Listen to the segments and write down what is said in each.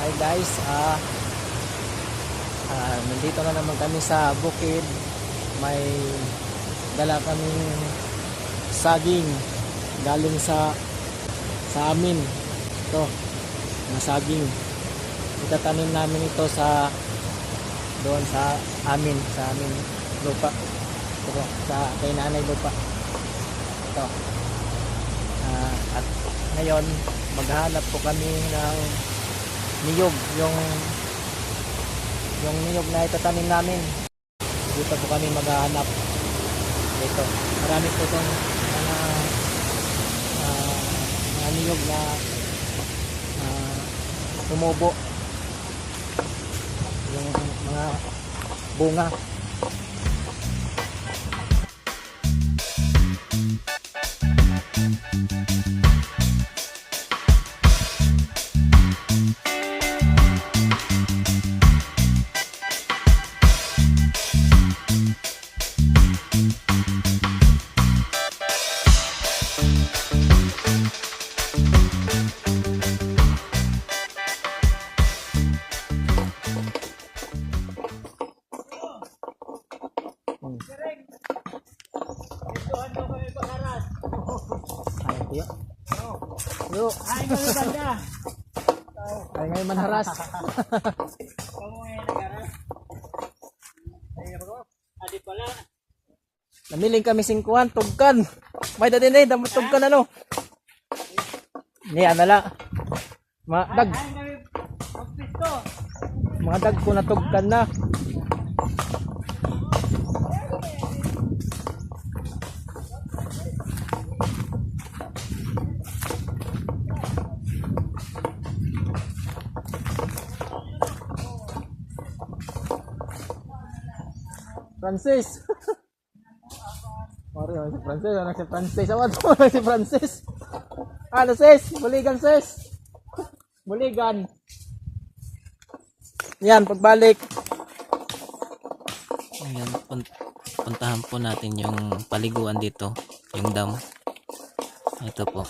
Hi guys, ah ah, nandito na naman kami sa bukid. May dala kaming saging galing sa sa amin. Ito, na saging. Itatanim namin ito sa doon sa amin, sa amin lupa. Ito, sa kay nanay lupa. Ito. Ah, at ngayon, maghahanap po kami ng niyog, yung yung niyog na itatanim namin. Dito po kami maghahanap. Dito. Marami po itong mga ah, mga niyog na ah, tumubo. Yung mga bunga. Ay, tiyo. Yo. Ay, ngayon ganda. Ay, ngayon manharas. Adi pala. Namiling kami singkuhan, tugkan. May dati na eh, tugkan ano. Ni, ano la. Mga dag, mga dag ko na tugkan na. Francis. Mario, si Francis, ano si Francis? Awan mo si Francis. Ano sis? Buligan sis. Buligan. Yan, pagbalik. Ayan, pun- puntahan po natin yung paliguan dito, yung dam. Ito po.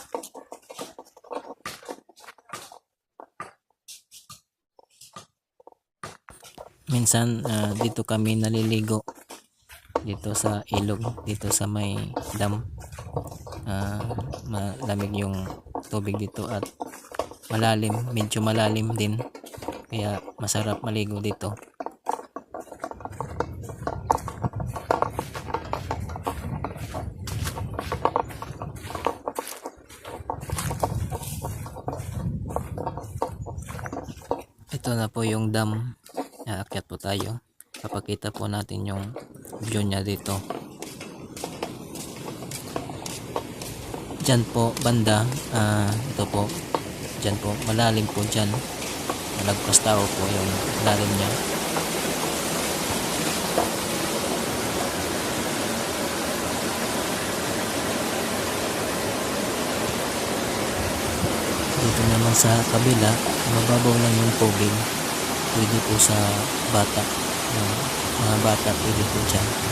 Minsan ah, dito kami naliligo dito sa ilog, dito sa may dam. Ah, malamig yung tubig dito at malalim, medyo malalim din. Kaya masarap maligo dito. Ito na po yung dam. Aakyat po tayo. Papakita po natin yung view niya dito. Diyan po banda, ah, ito po. Diyan po, malalim po diyan. Malagpas tao po yung lalim niya. Dito naman sa kabila, mababaw lang yung tubig. Pwede po sa bata. Yung mga bata pwede po dyan.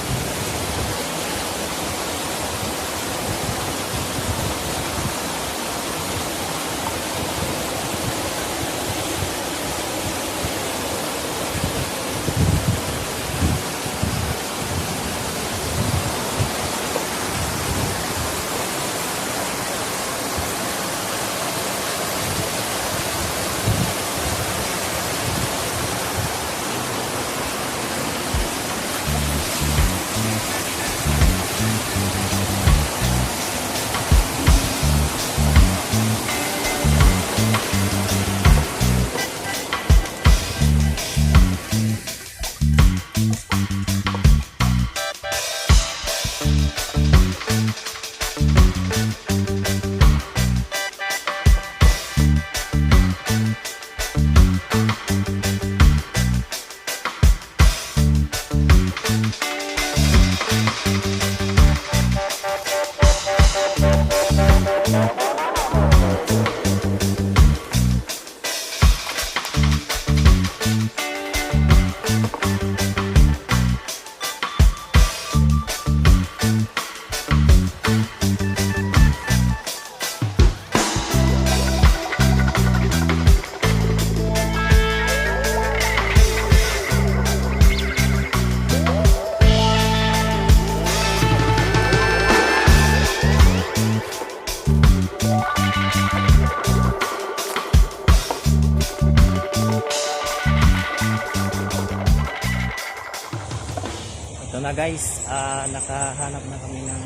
Guys, ah, nakahanap na kami ng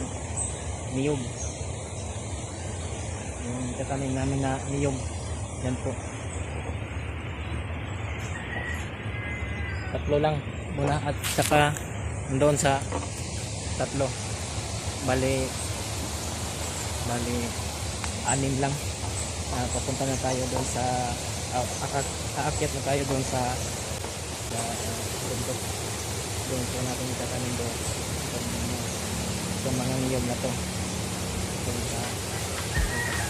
niyog. Yung tatanim namin na niyog. Yan po. Tatlo lang muna at saka doon sa tatlo. Bali bali anim lang. Ah, papunta na tayo doon sa aak- aakyat na tayo doon sa sa uh, bundok doon po natin itatanim doon itong, itong mga niyog na to. Doon sa doon sa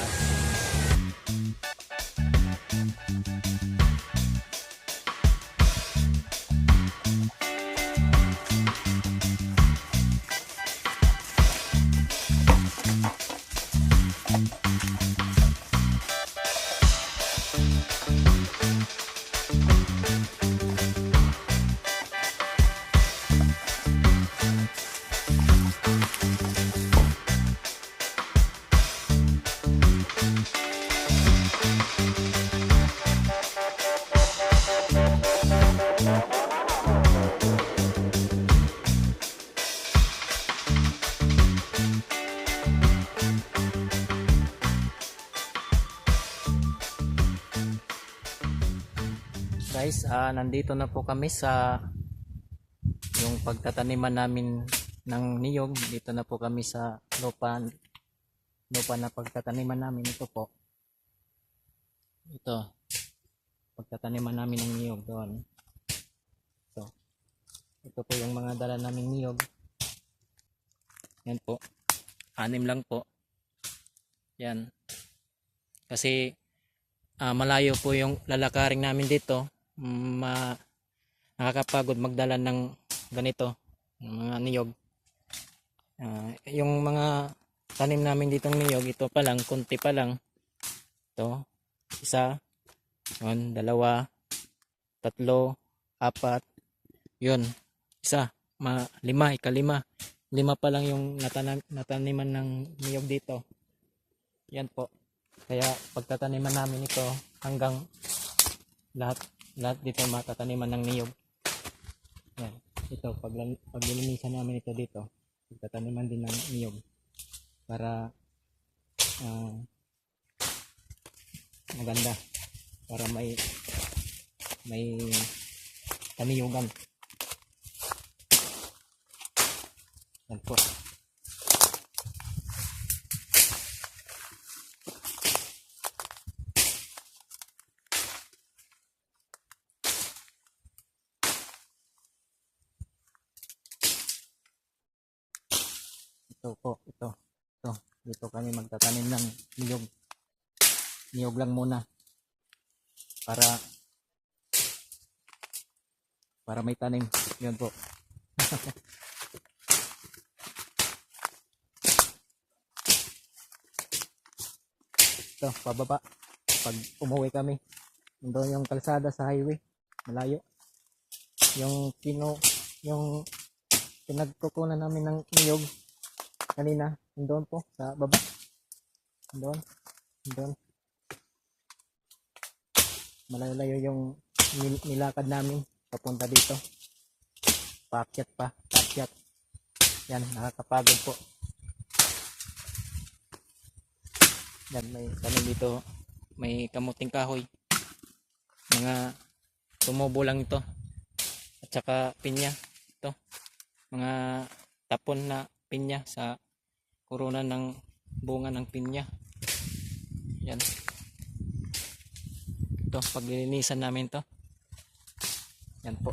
ah, nandito na po kami sa yung pagtataniman namin ng niyog. Dito na po kami sa lupa lupa na pagtataniman namin. Ito po. Ito. Pagtataniman namin ng niyog doon. Ito. Ito po yung mga dala naming niyog. Yan po. Anim lang po. Yan. Kasi ah, malayo po yung lalakaring namin dito ma nakakapagod magdala ng ganito mga niyog. Ah, yung mga tanim namin ditong niyog ito pa lang kunti pa lang. Ito isa yun dalawa tatlo apat yun isa ma, lima ikalima. Lima pa lang yung natanam, nataniman ng niyog dito. Yan po. Kaya pagtataniman namin ito hanggang lahat lahat dito matataniman ng niyog. Yan. Ito pag paglilinisan namin ito dito, pagtataniman din ng niyog para ah, maganda para may may kaniyugan. Yan po. Ito po, ito. Ito. Dito kami magtatanim ng niyog. Niyog lang muna. Para para may tanim. Yun po. ito, pababa. Pag umuwi kami, doon yung kalsada sa highway. Malayo. Yung kino, yung pinagkukunan namin ng niyog kanina, doon po, sa baba. Doon, doon. Malayo-layo yung nil- nilakad namin papunta dito. Paakyat pa, paakyat. Yan, nakakapagod po. Yan, may kami dito, may kamuting kahoy. Mga tumubo lang ito. At saka pinya, ito. Mga tapon na pinya sa kuruna ng bunga ng pinya. Yan. Ito, paglilinisan namin to. Yan po.